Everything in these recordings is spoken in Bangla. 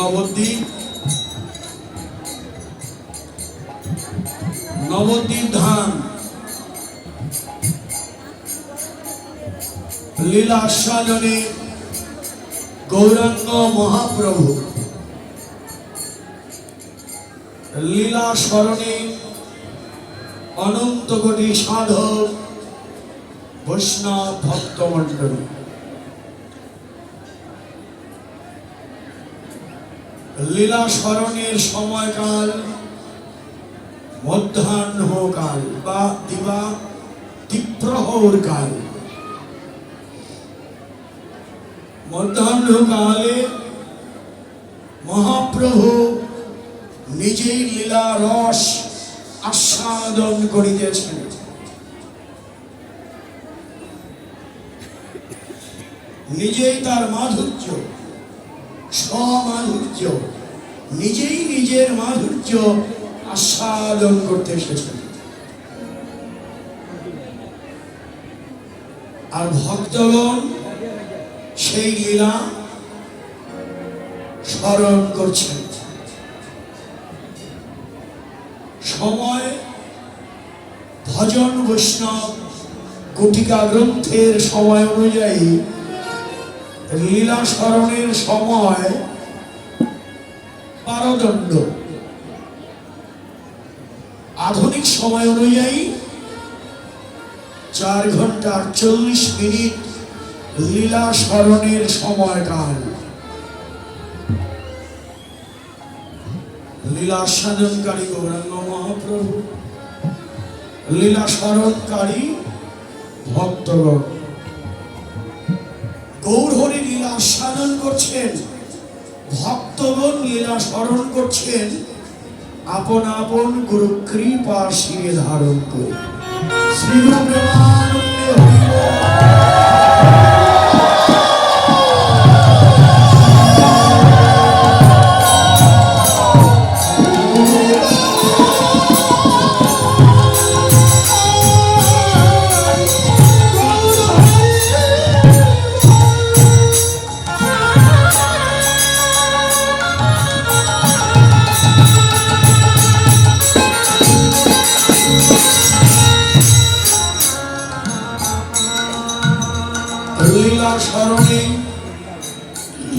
নবদ্বীপ। নবদ্বীপ ধাম। লীলা আস্বাদনে গৌরাঙ্গ মহাপ্রভু। লীলা স্মরণে অনন্ত কোটি সাধক বৈষ্ণব ভক্তমণ্ডলী। লীলা স্মরণের সময়কাল মধ্যাহ্নকাল বা দিবা দ্বিপ্রহর কাল। মধ্যাহ্নকালে মহাপ্রভু নিজেই লীলা রস আস্বাদন করিতেছেন। নিজেই তার মাধুর্য স্বমাধুর্য নিজেই নিজের মাধুর্য আস্বাদন করতে এসেছেন। আর ভক্তগণ সেই লীলা স্মরণ করছেন। সময় ভজন বৈষ্ণব, গুটিকা গ্রন্থের সময় অনুযায়ী লীলা স্মরণের সময় পারদণ্ড। আধুনিক সময় অনুযায়ী চার ঘণ্টা আটচল্লিশ মিনিট লীলা স্মরণের সময়কাল লীলা সাধনকারী গৌরাঙ্গ মহাপ্রভু লীলা স্মরণকারী ভক্তগণ। লীলা করছেন। ভক্তগণ লীলা স্মরণ করছেন। আপন আপন গুরু কৃপা শিরে ধারণ করে। শ্রী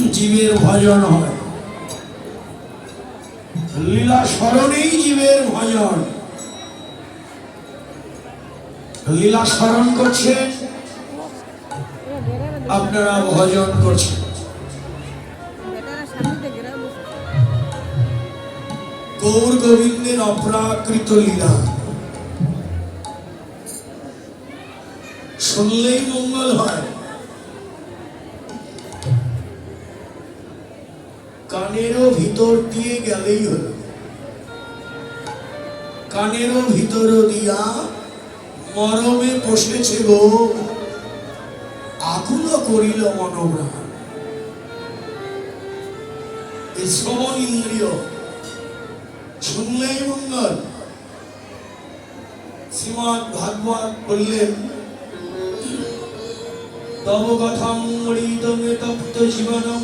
জীবের ভজন হয়। লীলা স্মরণেই জীবের ভজন। লীলা স্মরণ করছেন, আপনারা ভজন করছেন। গৌর গোবিন্দের অপ্রাকৃত লীলা। শুনলেই মঙ্গল হয়। ভিতর দিয়ে গেলেই হলো। কানেরও ভিতর দিয়া মরমে বসেছে গো আকুল করিল মনোপ্রাণ শ্রবণ ইন্দ্রিয় শুনলেই মঙ্গল। শ্রীমৎ ভাগবত বললেন তব কথাম মৃতমে তপ্ত জীবনম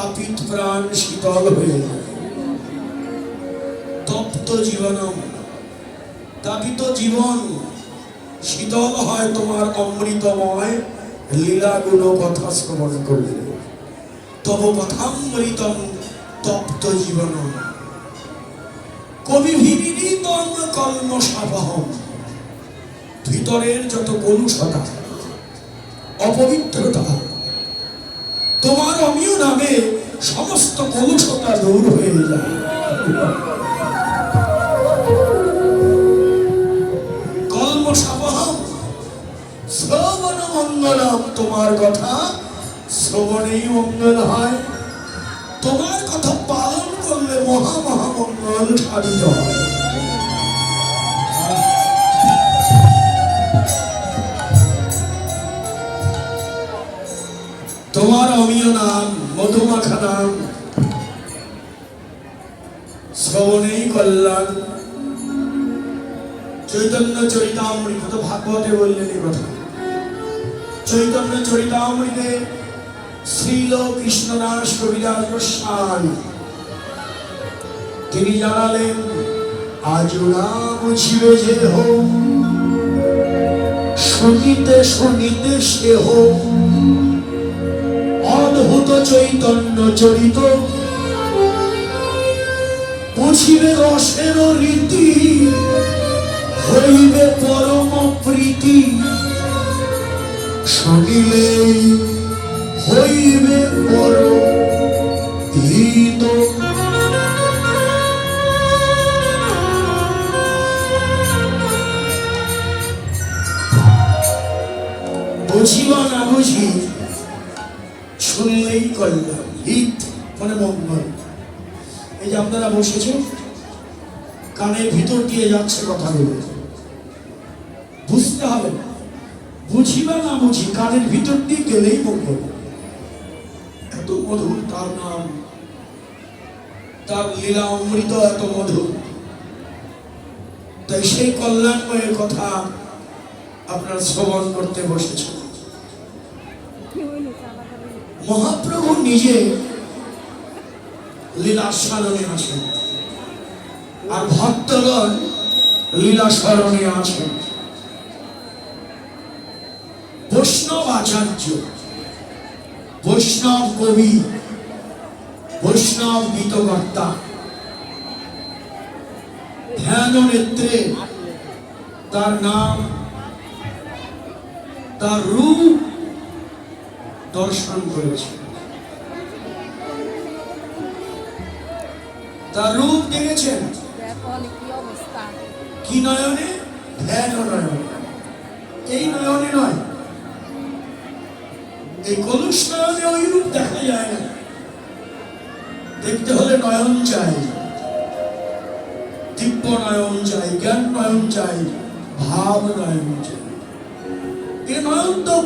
তাপিত প্রাণ শীতল হয়ে। তপ্ত জীবনম, তাপিত জীবন, শীতল হয় তোমার অমৃতময় লীলাগুলো কথা শ্রবণ করলে। তব কথামৃতম তপ্ত জীবনম। কবি ভিনিতম কর্ম সাবহম ভিতরের যত কলুষতা, অপবিত্রতা তোমার অমীয় নামে সমস্ত কলুষতা দূর হয়ে যায়। সাবহম শ্রবণ মঙ্গলম, তোমার কথা শ্রবণেই মঙ্গল হয়। তোমার কথা পালন করলে মহা মহা মঙ্গল সাধিত হয়। তোমার অমীয় নাম, মধুমাখা নাম। শ্রবণেই কল্যাণ। চৈতন্য চরিতামৃত তো ভাগবতে বললেন কথা। চৈতন্য চরিতামৃতে শ্রীল কৃষ্ণদাস কবিরাজ গোস্বামী। তিনি জানালেন আজ না বুঝিবে যে হো শুনিতে শুনিতে সে হো অদ্ভুত চৈতন্য চরিত বুঝিবে রসের রীতি হইবে পরম প্রীতি। শুনিলেই শুনলেই কল্যাণ হিত মানে মঙ্গল। এই যে আপনারা বসেছেন কানের ভিতর দিয়ে যাচ্ছে কথাগুলো। বুঝতে হবে বুঝিবা না বুঝি, কানের ভিতর দিয়ে গেলেই মঙ্গল। এত মধুর তার নাম। তার লীলা অমৃত এত মধুর। তাই সেই কল্যাণময়ের কথা আপনার শ্রবণ করতে বসেছেন মহাপ্রভু নিজে লীলা স্মরণে আসেন আর ভক্তগণ লীলা স্মরণে আছেন। বৈষ্ণব আচার্য, বৈষ্ণব কবি, বৈষ্ণব গীতকর্তা, ধ্যান নেত্রে তার নাম, তার রূপ দর্শন করেছে। তার রূপ দেখেছেন? কি নয়নে? নয়নে। এই নয়নে নয়। এই কলুষ নয়নে ওই রূপ দেখা যায় না। দেখতে হলে নয়ন চাই। দিব্য নয়ন চাই, জ্ঞান নয়ন চাই, ভাব নয়ন চাই। এ নয়ন তো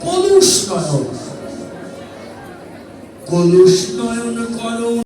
কলুষ নয়ন। কলুষ নয়ন করো